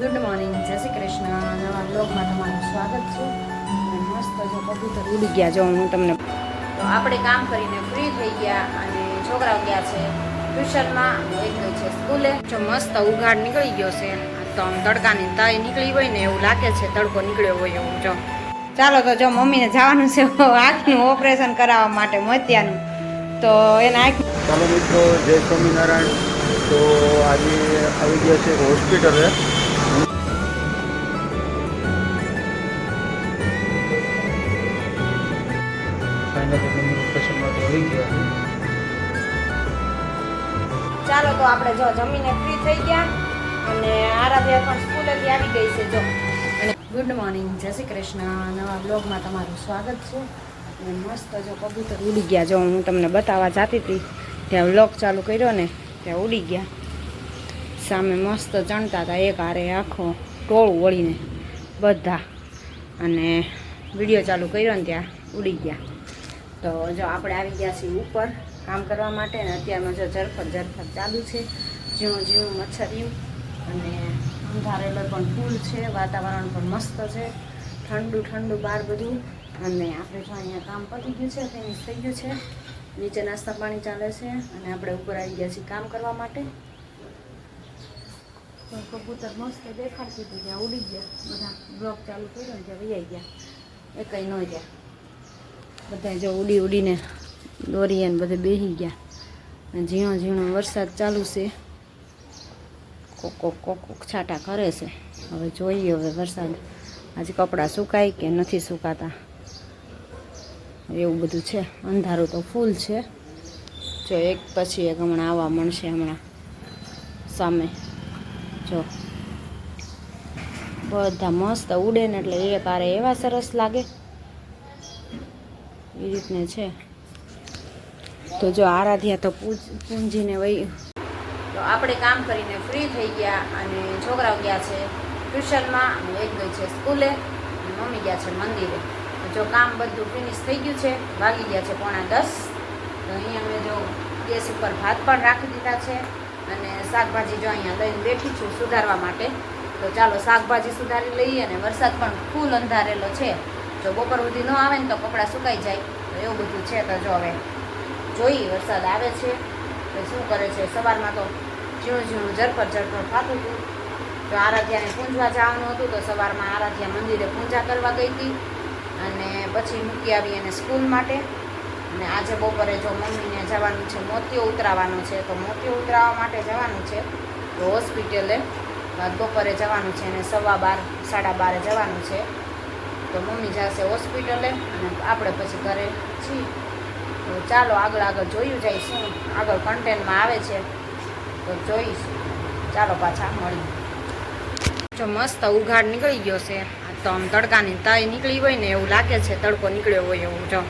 Good morning જય શ્રી કૃષ્ણ. નવા બ્લોગમાં તમારું સ્વાગત છે. મસ્ત જો કબૂતર ઉડી ગયા જો હું તમને આપણે કામ કરીને ફ્રી થઈ ગયા અને છોકરાઓ ગયા છે ટ્યુશનમાં. એક ગઈ છે સ્કૂલે. જો મસ્ત ઉઘાડ નીકળી ગયો છે. તો આમ તડકાની તાઈ નીકળી હોય ને એવું લાગે છે તડકો નીકળ્યો હોય એવું જો. ચાલો તો જો મમ્મીને જવાનું છે. આંખનું ઓપરેશન કરાવવા માટે મોતિયાનું તો એના આંખ ચાલો મિત્રો, જય સ્વામિનારાયણ. તો આજે આવી ગયા છે હોસ્પિટલે. ફાઇનલી મમ્મી ઓપરેશન માટે આવી ગયા. ચાલો તો આપણે જો જમીને ફ્રી થઈ ગયા અને આરાધ્યા પણ સ્કૂલેથી આવી ગઈ છે જો. અને ગુડ મોર્નિંગ જય શ્રી કૃષ્ણ. નવા બ્લોગમાં તમારું સ્વાગત છે. અને મસ્ત જો કબૂતર ઉડી ગયા. જો હું તમને બતાવવા જાતી હતી, ત્યાં બ્લોગ ચાલુ કર્યો ને, ત્યાં ઉડી ગયા. સામે મસ્ત ચણતા હતા, એક હારે આખો ટોળું વળીને બધા. અને વીડિયો ચાલુ કર્યો ને ત્યાં ઉડી ગયા. તો જો આપણે આવી ગયા છીએ ઉપર કામ કરવા માટે ને અત્યારમાં જો ઝરફર ઝરફર ચાલુ છે ઝીણું ઝીણું મચ્છરિયું અને અંધારેલો પણ ફૂલ છે, વાતાવરણ પણ મસ્ત છે, ઠંડુ ઠંડુ બહાર બધું અને આપણે જો અહીંયા કામ પતી ગયું છે ફિનિશ થઈ ગયું છે, નીચે નાસ્તા પાણી ચાલે છે અને આપણે ઉપર આવી ગયા છીએ કામ કરવા માટે. કબૂતર મસ્ત દેખાડતી હતી, ત્યાં ઉડી ગયા, બધા બ્લોક ચાલુ કર્યો ને ત્યાં વૈયા ગયા, એ કંઈ ન ગયા બધા જો ઉડી ઉડીને દોરીએ ને બધે બેસી ગયા. ઝીણો ઝીણો વરસાદ ચાલુ છે. કોક કોક કોક છાંટા કરે છે. હવે જોઈએ હવે વરસાદ. આજે કપડાં સુકાય કે નથી સુકાતા? એવું બધું છે. અંધારું તો ફૂલ છે. જો એક પછી એક હમણાં આવવા મળશે હમણાં સામે. જો. બધા મસ્ત ઉડે ને એટલે એ પારે એવા સરસ લાગે. રીતને છે. તો જો આરાધ્યા તો પૂજ, પૂંજીને વહી. તો આપણે કામ કરીને ફ્રી થઈ ગયા અને છોકરાઓ ગયા છે ટ્યુશનમાં. અને એક ગઈ છે સ્કૂલે મમ્મી ગયા છે મંદિરે. જો કામ બધું ફિનિશ થઈ ગયું છે વાગી ગયા છે પોણા દસ. તો અહીંયા મેં જો ગેસ ઉપર ભાત પણ રાખી દીધા છે અને શાકભાજી જો અહીંયા લઈને બેઠી છું સુધારવા માટે. તો ચાલો શાકભાજી સુધારી લઈએ અને વરસાદ પણ ફૂલ અંધારેલો છે. જો બપોર સુધી ન આવે ને તો કપડાં સુકાઈ જાય. તો એવું બધું છે તો જો હવે જોઈ વરસાદ આવે છે, તો શું કરે છે? સવારમાં તો ઝીણું ઝીણું ઝરફર ઝરફર થતું હતું. તો આરાધ્યાને પૂંજવા જવાનું હતું, તો સવારમાં આરાધ્યા મંદિરે પૂજા કરવા ગઈ હતી. અને પછી મૂકી આવી એને સ્કૂલ માટે. અને આજે બપોરે જો મમ્મીને જવાનું છે, મોતિયો ઉતરાવાનું છે, તો મોતિયો ઉતરાવવા માટે જવાનું છે. તો હોસ્પિટલે બપોરે જવાનું છે અને સવા બાર, સાડા બારે જવાનું છે. તો મમ્મી જશે હોસ્પિટલે અને આપણે પછી ઘરે છીએ. તો ચાલો આગળ આગળ જોયું જાય શું. આગળ કન્ટેન્ટમાં આવે છે. તો જોઈશું. ચાલો પાછા મળીએ. જો મસ્ત ઉઘાડ નીકળી ગયો છે. તો આમ તડકાની તાઈ નીકળી હોય ને એવું લાગે છે, તડકો નીકળ્યો હોય એવું જો.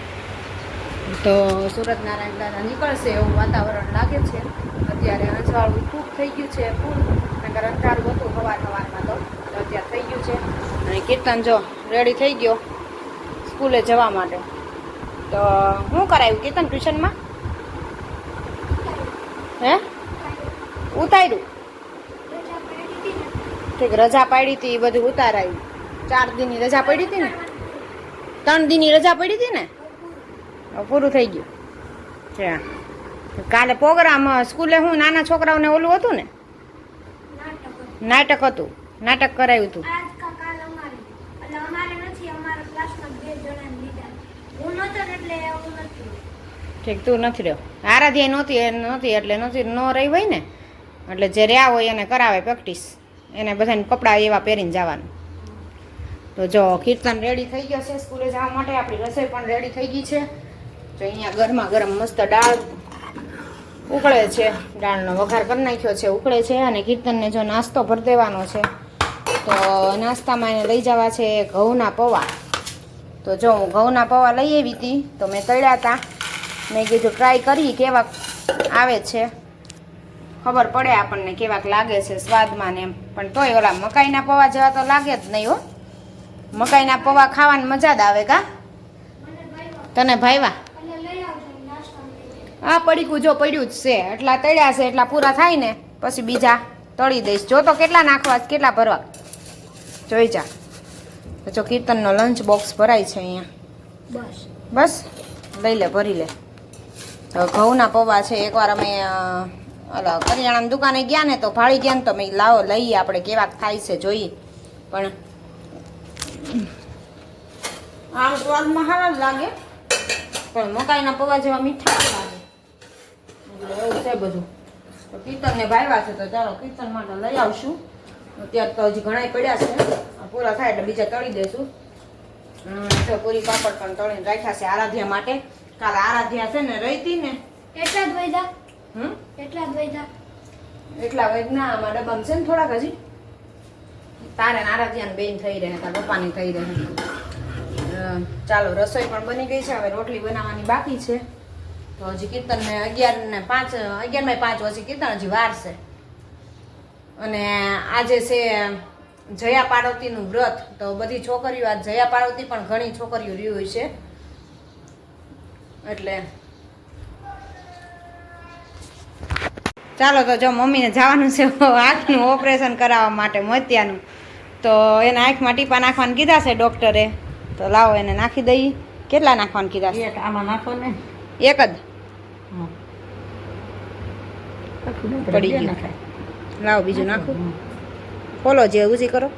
તો સુરત નારાયણ દાદા નીકળશે એવું વાતાવરણ લાગે છે. અત્યારે અંજવાળું ખૂબ થઈ ગયું છે, ફૂલ. નગર અંધારું હતું સવાર સવારમાં તો તો અત્યારે થઈ ગયું છે. અને કીર્તન જો રેડી થઈ ગયો સ્કૂલે જવા માટે. તો શું કરાયું કીર્તન ટ્યુશનમાં? હે? ઉતાર્યું? ઠીક, રજા પાડી હતી એ બધું ઉતારાયું. ચાર દિનની રજા પડી હતી ને? ત્રણ દિનની રજા પડી હતી ને? પૂરું થઈ ગયું. છે. કાલે પ્રોગ્રામ, સ્કૂલે હું નાના છોકરાઓને ઓલું હતું ને? નાટક હતું. નાટક કરાયું હતું આજ કા કાલ અમારે એટલે અમારે નથી અમારા ક્લાસમાં બે જણાને લીધા હું નહોતો ને એટલે હું નથી ઠીક, તું નથી રહ્યો. આરાધ્યાય નહોતી નહોતી એટલે નથી ન રહી હોય ને, એટલે જે રહ્યા હોય એને કરાવે પ્રેક્ટિસ એને બધાને કપડાં એવા પહેરીને જવાનું. તો જો કીર્તન રેડી થઈ ગયો છે, સ્કૂલે જવા માટે આપણી રસોઈ પણ રેડી થઈ ગઈ છે. તો અહીંયા ગરમા ગરમ મસ્ત દાળ ઉકળે છે, દાળનો વઘાર કરી નાખ્યો છે, ઉકળે છે, અને કીર્તનને જો નાસ્તો ભરી દેવાનો છે, તો નાસ્તામાં એને લઈ જવા છે ઘઉંના પૌવા. તો જો હું ઘઉંના પૌવા લઈ આવી હતી, તો મેં તળ્યા હતા મેં કીધું ટ્રાય કરી, કેવાક આવે છે. ખબર પડે આપણને કેવાક લાગે છે સ્વાદમાં ને એમ. પણ તોય ઓલા મકાઈના પૌવા જેવા તો લાગે જ નહીં હો. મકાઈના પૌવા ખાવાની મજા જ આવે કા? તને ભાઈવા આ પડીકું જો પડ્યું જ છે. એટલા તળ્યા છે, એટલા પૂરા થાય ને, પછી બીજા તળી દઈશ. જો તો કેટલા નાખવા, કેટલા ભરવા? જોઈ જા. તો જો કીર્તનનો લંચ બોક્સ ભરાય છે અહીંયા. બસ. બસ? લઈ લે ભરી લે. તો ઘઉંના પૌવા છે એકવાર અમે અલા કરિયાણાની દુકાને ગયા ને તો ભાળી ગયા ને તો મેં લાવો લઈએ આપણે કેવાક થાય છે જોઈએ. પણ આમ સ્વાદમાં સારા લાગે. પણ મકાઈના પૌવા જેવા મીઠા લાગે. એટલે એવું છે બધું. તો કીર્તનને ભાવ્યા છે તો ચાલો કીર્તન માટે લઈ આવશું. અત્યારે તો હજી ઘણા પડ્યા છે. પૂરા થાય એટલે બીજા તળી દઈશું. તો પૂરી પાપડ પણ તળીને રાખ્યા છે આરાધ્યા માટે. કાલે આરાધ્યા છે ને રહી હતી ને. એટલા જ વૈદા હમ? એટલા જ વૈદા એટલા વૈદના આમાં ડબ્બામાં છે ને થોડાક હજી. તારે ને આરાધ્યાને બેન થઈ રહે તારા પપ્પાની થઈ રહે. ચાલો રસોઈ પણ બની ગઈ છે. હવે રોટલી બનાવવાની બાકી છે. તો હજી કીર્તનને અગિયાર ને પાંચ અગિયારમાં પાંચ હજી કીર્તન હજી વાર છે. અને આજે છે જયા પાર્વતીનું વ્રત તો બધી છોકરીઓ આ જયા પાર્વતી પણ ઘણી છોકરીઓ રહી હોય છે. એટલે ચાલો તો જો મમ્મીને જવાનું છે આંખનું ઓપરેશન કરાવવા માટે મોતિયાનું. તો એને આંખમાં ટીપા નાખવાનું કીધા છે ડૉક્ટરે. તો લાવો એને નાખી દઈ. કેટલા નાખવાનું કીધા છે? આમાં નાખો ને? એક જ? પડી ગયું. લાવો બીજું નાખું. ખોલો જે ઉજી કરો.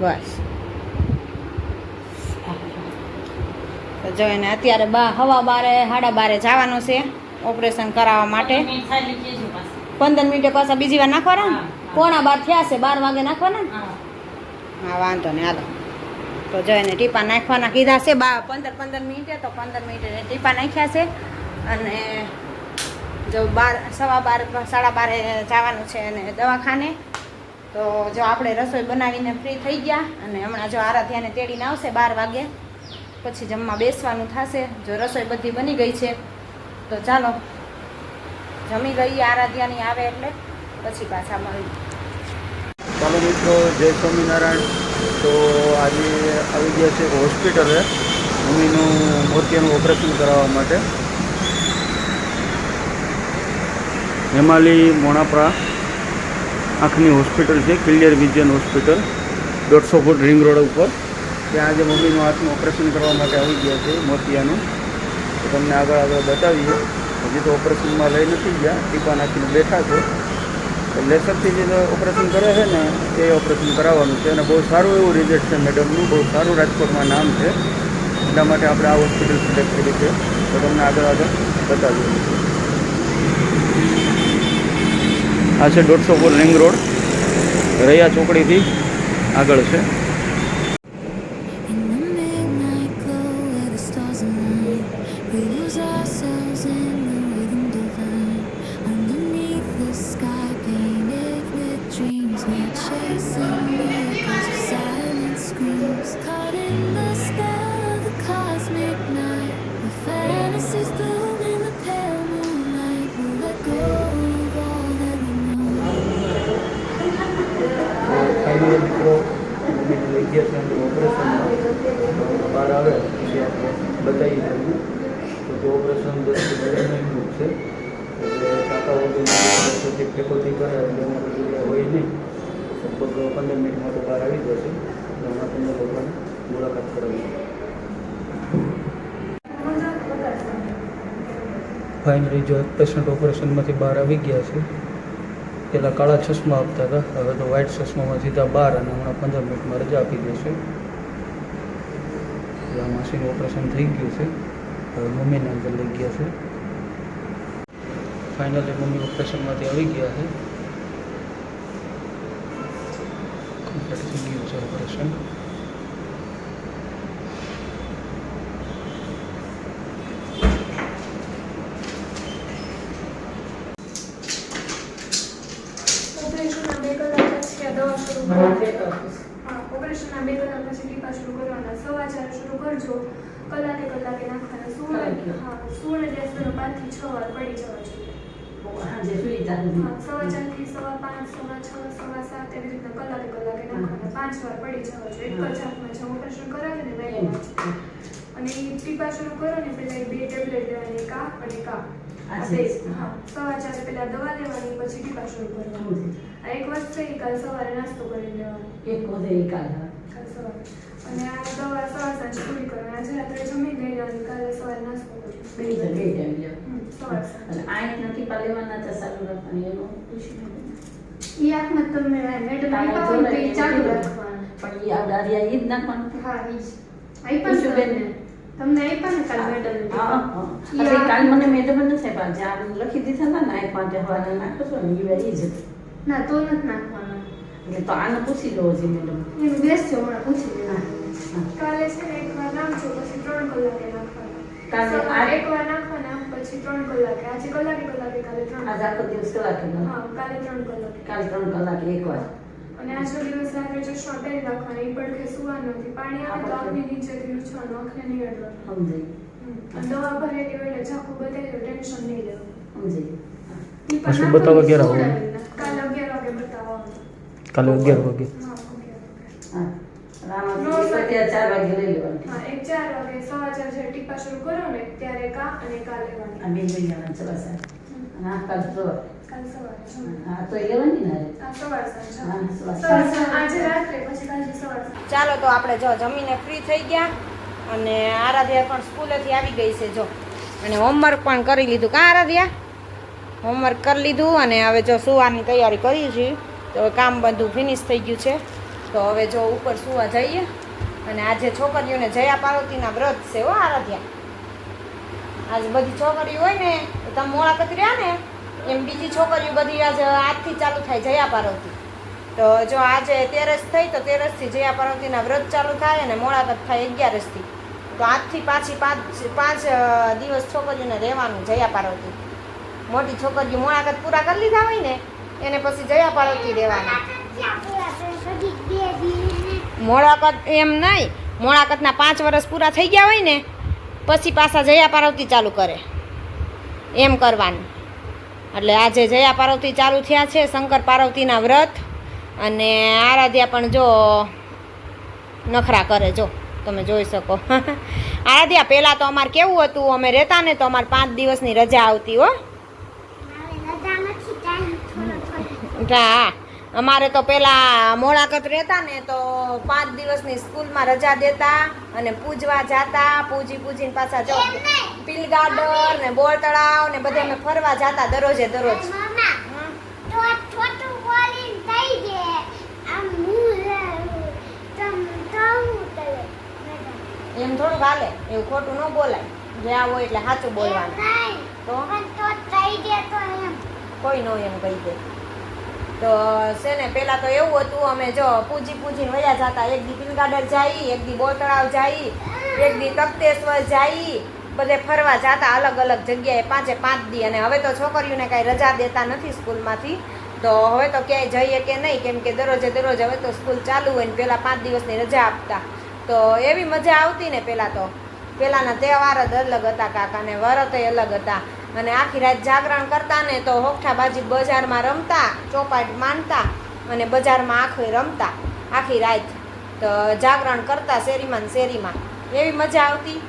બસ. તો જો એને અત્યારે બા હવા બારે સાડા બારે જવાનું છે ઓપરેશન કરાવવા માટે. પંદર મિનિટે પાછા બીજી વાર નાખવાના? પોણા બાર થયા છે બાર વાગે નાખવાના? હા વાંધો નહીં હાલો. તો જો એને ટીપા નાખવાના કીધા છે બા પંદર પંદર મિનિટે તો પંદર મિનિટે ટીપા નાખ્યા છે. અને જો બાર સવા બાર સાડા બારે જવાનું છે અને દવાખાને. તો જો આપણે રસોઈ બનાવીને ફ્રી થઈ ગયા અને હમણાં જો આરાધ્યાને તેડીને આવશે બાર વાગે, પછી જમવા બેસવાનું થશે. જો રસોઈ બધી બની ગઈ છે, તો ચાલો. જમી ગઈ આરાધ્યાની આવે એટલે, પછી પાછા મળી ચાલો મિત્રો, જય સ્વામિનારાયણ. તો આજે આવી ગયા છે હોસ્પિટલે. મમ્મીનું મોતિયાનું ઓપરેશન કરાવવા માટે. હેમાલી મોણાપરા આંખની હોસ્પિટલ છે, ક્લિયર વિઝન હોસ્પિટલ, દોઢસો ફૂટ રિંગ રોડ ઉપર. ત્યાં આજે મમ્મીનું હાથનું ઓપરેશન કરવા માટે આવી ગયા છે, મોતિયાનું. તો તમને આગળ આગળ બતાવીએ. હજી તો ઓપરેશનમાં લઈ નથી ગયા, ટીપા નાખીને બેઠા છે. લેસરથી જે ઓપરેશન કરે છે ને, એ ઓપરેશન કરાવવાનું છે. અને બહુ સારું એવું રિઝલ્ટ છે મેડમનું, બહુ સારું રાજકોટમાં નામ છે. એટલા માટે આપણે આ હોસ્પિટલ સિલેક્ટ કરી છે. તો તમને આગળ આગળ બતાવીએ. આ છે દોઢસો ફૂટ રિંગ રોડ. રૈયા ચોકડીથી આગળ છે. ફાઇનલી જો પેશન્ટ ઓપરેશનમાંથી બહાર આવી ગયા છે પહેલાં કાળા ચશ્મા આપતા હતા, હવે તો વ્હાઇટ ચશ્મામાં સીધા બહાર અને હમણાં પંદર મિનિટમાં રજા આપી દેશે આ માસીનું ઓપરેશન થઈ ગયું છે, હવે મમ્મીને અંદર લઈ ગયા છે. ફાઇનલી મમ્મી ઓપરેશનમાંથી આવી ગયા છે. કમ્પ્લીટ થઈ ગયું છે ઓપરેશન ઓપરેશનના બે કલાક પછી આ દવા શરૂ કરવાની ઓપરેશનના બે કલાક પછી ટીપા શરૂ કરવાના. સવા ચાર શરૂ કરજો કલાકે કલાકે નાખવાના. સોળ હા સોળ પાંચથી છ વાર પડી જવા જોઈએ. સવા ચારથી સવા પાંચ સવા છ સવા સાત એવી રીતના કલાકે કલાકે નાખવાના. પાંચ વાર પડી જવા જોઈએ. એક જ હાથમાં જે ઓપરેશન કરાવે ને વહેલી અને ટીપા શરૂ કરો ને પહેલાં બે ટેબ્લેટ લેવાની કા અને હા સવા ચારે પહેલા દવા લેવાની પછી ટીપા શરૂ કરવાની એક વસ્તુ છે સવારે નાસ્તો કરી લેવાનો. એક વધે એકાદ અને આ દવા સવાર સાંજ પૂરી કરવાની. આજે રાત્રે જમી લઈ લેવાની કાલે સવારે નાસ્તો કરવાનો બે ટાઈમ લ્યો. સવાર અને આ એક નથી પા લેવાના તો સારું રાખવાની. એનું પૂછ્યું ઈ આંખમાં તમે મેડમ આપ્યા હોય તો ચાલુ એને પણ આ દારિયા ઈ જ નાખવાનું. હા ઈ જ. આપ્યા ને પૂછ્યું તમને આપ્યા ને કાલ મેડમ હા હા. કાલ મને મેડમ નથી આપ્યા. જે આ લખી દીધા હતા ને આ પાંચ હવાના નાખો છો ને એ જ ના તો નથી નાખવાના. એટલે તો આને પૂછી લો છે મેડમ. બેસજો હમણાં પૂછી હા, કાલે છે ને એકવાર નાખજો પછી ત્રણ કલાકે નાખવાના. કાલે આ- એકવાર નાખવાના પછી ત્રણ કલાકે. આજે કલાકે કલાકે કાલે ત્રણ આજ આખો દિવસ કલાકે. હા કાલે ત્રણ કલાકે. કાલે ત્રણ કલાકે એક વાર. અને આજનો દિવસ રાત્રે ચશ્મા પહેરી રાખવાની એ પડખે સુવાનું નથી પાણી આવે તો આંખની નીચેથી લૂછવાનું આંખને નહીં અડવાનું સમજાય. અને દવા ભરે હોય એટલે ઝાંખું બતાવી દો ટેન્શન નહીં લેવું. સમજાય. કાલે અગિયાર વાગે અગિયાર વાગે. હા અગિયાર વાગે. ચાર ચાર સવા ચાર જ્યારે ટીપા શરૂ કરો ને ત્યારે કા અને કાલ કાલ તો લેવાની ચાલો તો આપણે જો જમીને ફ્રી થઈ ગયા અને આરાધ્યા પણ સ્કૂલેથી આવી ગઈ છે જો. અને હોમવર્ક પણ કરી લીધું. કાં આરાધ્યા? હોમવર્ક કરી લીધું અને હવે જો સુવાની તૈયારી કરી છે તો કામ બધું ફિનિશ થઈ ગયું છે. તો હવે જો ઉપર સુવા જઈએ. અને આજે છોકરીઓને જયા પાર્વતીના વ્રત છે હો આરાધ્યા. આજે બધી છોકરીઓ હોય ને તમે મોડા કતર્યા ને? એમ બીજી છોકરીઓ બધી આજે આજથી ચાલુ થાય જયા પાર્વતી. તો જો આજે તેરસ થઈ તો તેરસથી જયા પાર્વતીના વ્રત ચાલુ થાય અને મોળાકત થાય અગિયારસથી. તો આજથી પાછી પાંચ પાંચ દિવસ છોકરીઓને રહેવાનું જયા પાર્વતી. મોટી છોકરીઓ મોળાકત પૂરા કરી લીધા હોય ને, એને પછી જયા પાર્વતી રહેવાના. મોળાકત એમ નહીં મોળાકતના પાંચ વર્ષ પૂરા થઈ ગયા હોય ને, પછી પાછા જયા પાર્વતી ચાલુ કરે. એમ કરવાનું. એટલે આજે જયા પાર્વતી ચાલુ થયા છે શંકર પાર્વતીના વ્રત. અને આરાધ્યા પણ જો નખરા કરે જો તમે જોઈ શકો. આરાધ્યા પહેલાં તો અમારે કેવું હતું અમે રહેતા ને તો અમારે પાંચ દિવસની રજા આવતી હો. હા. અમારે તો પેલા મોળાકત રહેતા ને તો પાંચ દિવસની સ્કૂલમાં રજા દેતા અને પૂજવા જાતા પૂજી પૂજીને પાછા જો પીલ ગાર્ડન ને બોર તળાવ ને બધે અમે ફરવા જાતા દરરોજે દરરોજ. એમ થોડું હાલે એવું ખોટું ન બોલાય. જ્યાં હોય એટલે સાચું બોલવાનું. તો? કોઈ નો એમ કહી દે. તો છે ને, પહેલાં તો એવું હતું, અમે જો પૂજી પૂજીને વયા જતા. એક દી પિલ ગાર્ડન જાય એક દી બોતળાવ જાય એક દી તખતેશ્વર જાય બધે ફરવા જતા અલગ અલગ જગ્યાએ, પાંચે પાંચ દી. અને હવે તો છોકરીઓને કાંઈ રજા દેતા નથી સ્કૂલમાંથી. તો હવે તો ક્યાંય જઈએ કે નહીં, કેમ કે દરરોજે દરરોજ હવે તો સ્કૂલ ચાલુ હોય ને પહેલાં પાંચ દિવસની રજા આપતા. તો એવી મજા આવતી ને પહેલાં તો. પહેલાંના તહેવાર જ અલગ હતા કાકા ને વરત અલગ હતા. અને આખી રાત જાગરણ કરતા ને તો હોઠાબાજી બજારમાં રમતા, ચોપાટ માનતા અને બજારમાં આખી રમતા. આખી રાત તો જાગરણ કરતા શેરીમાં ને શેરીમાં. એવી મજા આવતી.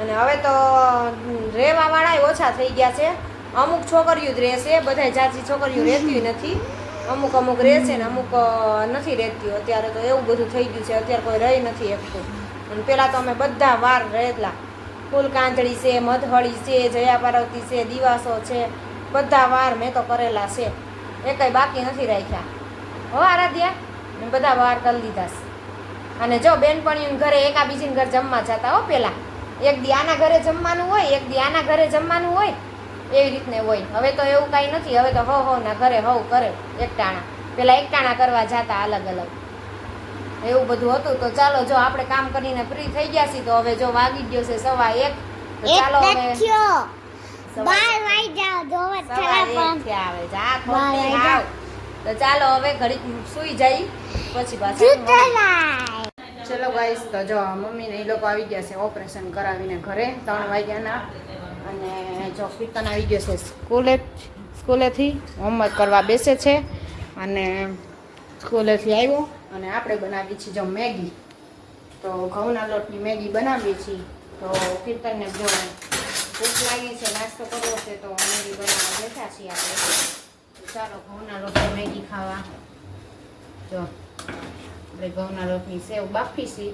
અને હવે તો રહેવાવાળાય ઓછા થઈ ગયા છે. અમુક છોકરીઓ જ રહેશે, બધાય જાજી છોકરીઓ રહેતી નથી. અમુક અમુક રહે છે ને અમુક નથી રહેતી. અત્યારે તો એવું બધું થઈ ગયું છે, અત્યારે કોઈ રહી નથી એકતું અને પહેલાં તો અમે બધા વાર રહેલા. ફૂલ કાંજળી છે, મધહળી છે, જયા પાર્વતી છે, દિવાસો છે, બધા વાર મેં તો કરેલા છે. એ કંઈ બાકી નથી રાખ્યા. હો આરાધ્યા મેં બધા વાર કરી લીધા છે. અને જો બેનપણીઓને ઘરે એકાબીજીને ઘર જમવા જતા હો પહેલાં એક દી આના ઘરે જમવાનું હોય, એક દી આના ઘરે જમવાનું હોય. એવી રીતને હોય. હવે તો એવું કાંઈ નથી. હવે તો હો હો ના ઘરે હવ કરે. એકટાણા પેલા એકટાણા કરવા જતા અલગ અલગ. એવું બધું હતું તો ચાલો જો આપણે કામ કરીને ફ્રી થઈ ગયા છીએ તો હવે જો વાગી ગયો છે સવા એક તો ચાલો હવે. તો ચાલો હવે ઘડીક સુઈ જઈ પછી પાછા ચલો ગાઈસ તો જો મમ્મીને એ લોકો આવી ગયા છે ઓપરેશન કરાવીને ઘરે ત્રણ વાગ્યાના. અને જો કીર્તન આવી ગયો છે સ્કૂલે સ્કૂલેથી હોમવર્ક કરવા બેસે છે. અને સ્કૂલેથી આવ્યો. અને આપણે બનાવી છીએ જો મેગી. તો ઘઉંના લોટની મેગી બનાવીએ છીએ. તો કીર્તનને જો ભૂખ લાગી છે નાસ્તો કરવો છે તો મેગી બનાવવા બેઠા છીએ આપણે. ચાલો ઘઉંના લોટની મેગી ખાવા. જો આપણે ઘઉંના લોટની સેવ બાફીશી.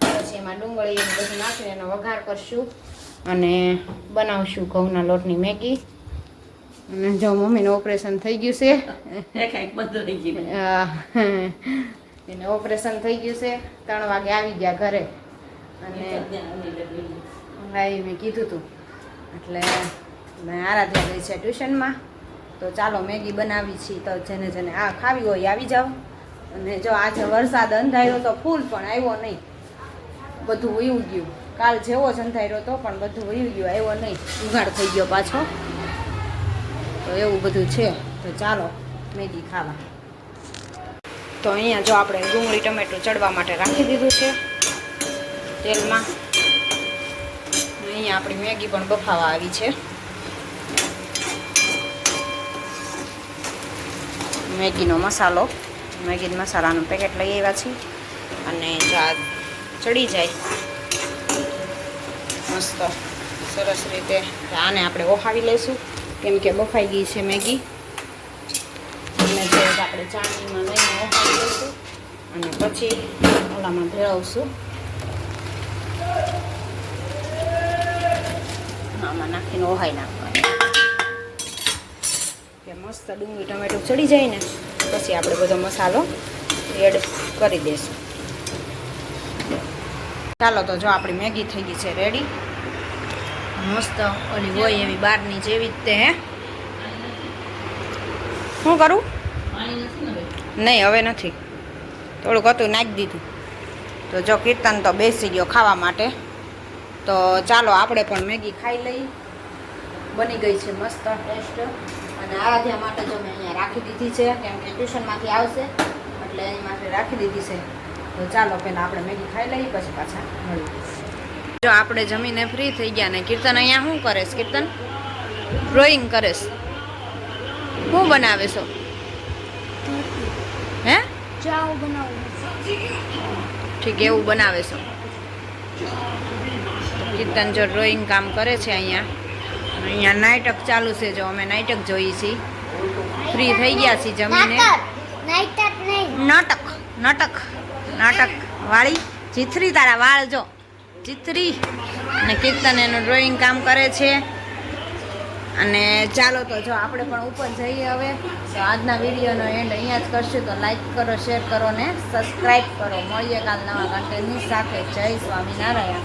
પછી એમાં ડુંગળી બધું નાખીને એનો વઘાર કરશું અને બનાવશું ઘઉંના લોટની મેગી. અને જો મમ્મીનું ઓપરેશન થઈ ગયું છે. એક એને ઓપરેશન થઈ ગયું છે ત્રણ વાગે આવી ગયા ઘરે. અને મેં કીધું હતું એટલે મેં આરાધ્યા ગઈ છે ટ્યુશનમાં. તો ચાલો મેગી બનાવી છીએ તો જેને જેને આ ખાવી હોય આવી જાઓ. અને જો આજે વરસાદ અંધાર્યો તો ફૂલ પણ આવ્યો નહીં. બધું વયું ગયું. કાલ જેવો જ અંધાર્યો તો પણ બધું વયું ગયું આવ્યો નહીં. ઉઘાડ થઈ ગયો પાછો. તો એવું બધું છે. તો ચાલો મેગી ખાવા. તો અહીંયા જો આપણે ડુંગળી, ટમેટું ચડવા માટે રાખી દીધું છે તેલમાં. અહીંયા આપણી મેગી પણ બફાવા આવી છે. મેગીનો મસાલો મેગી મસાલાનું પેકેટ લઈ આવ્યા છીએ. અને આ ચડી જાય, મસ્ત સરસ રીતે. આને આપણે ઓહાવી લઈશું. કેમ કે બફાઈ ગઈ છે મેગી. આપણે ચાણીમાં લઈને ઓહાવી દઈશું અને પછી ઓલામાં ભેળવશું. આમાં નાખીને ઓહાઈ નાખવાની. કે મસ્ત ડુંગળી, ટમેટું ચડી જાય ને, પછી આપણે બધો મસાલો એડ કરી દઈશું ચાલો તો જો આપણી મેગી થઈ ગઈ છે રેડી મસ્ત ઓલી હોય એવી બહારની જેવી જ તે, હે. શું કરું? નહીં, હવે નથી. થોડુંક હતું, નાખી દીધું. તો જો કીર્તન તો બેસી ગયો ખાવા માટે, તો ચાલો આપણે પણ મેગી ખાઈ લઈ. બની ગઈ છે મસ્ત ટેસ્ટ. અને આરાધ્યા માટે જો મેં અહીંયા રાખી દીધી છે, કેમ કે ટ્યુશનમાંથી આવશે, એટલે એની માટે રાખી દીધી છે. તો ચાલો પહેલાં આપણે મેગી ખાઈ લઈએ, પછી પાછા મળીએ. જો આપણે જમીને ફ્રી થઈ ગયા ને, કીર્તન અહીંયા શું કરેશ, કીર્તન? ડ્રોઈંગ કરેશ. શું બનાવે છો હે? ચાવ બનાવું. ઠીક એવું બનાવે છે. કીર્તન જો ડ્રોઈંગ કામ કરે છે અહીંયા. અહીંયા નાટક ચાલુ છે જો અમે નાટક જોઈએ છીએ ફ્રી થઈ ગયા છીએ જમીને. નાટક નાટક નાટક વાળી. જીથરી તારા વાળ જો. ચિત્રી. અને કીર્તન એનું ડ્રોઈંગ કામ કરે છે. અને ચાલો તો જો આપણે પણ ઉપર જઈએ હવે. તો આજના વિડીયોનો એન્ડ અહીંયા જ કરશું. તો લાઈક કરો શેર કરો ને સબસ્ક્રાઈબ કરો. મળીએ કાલ નવા કન્ટેન્ટની સાથે. જય સ્વામિનારાયણ.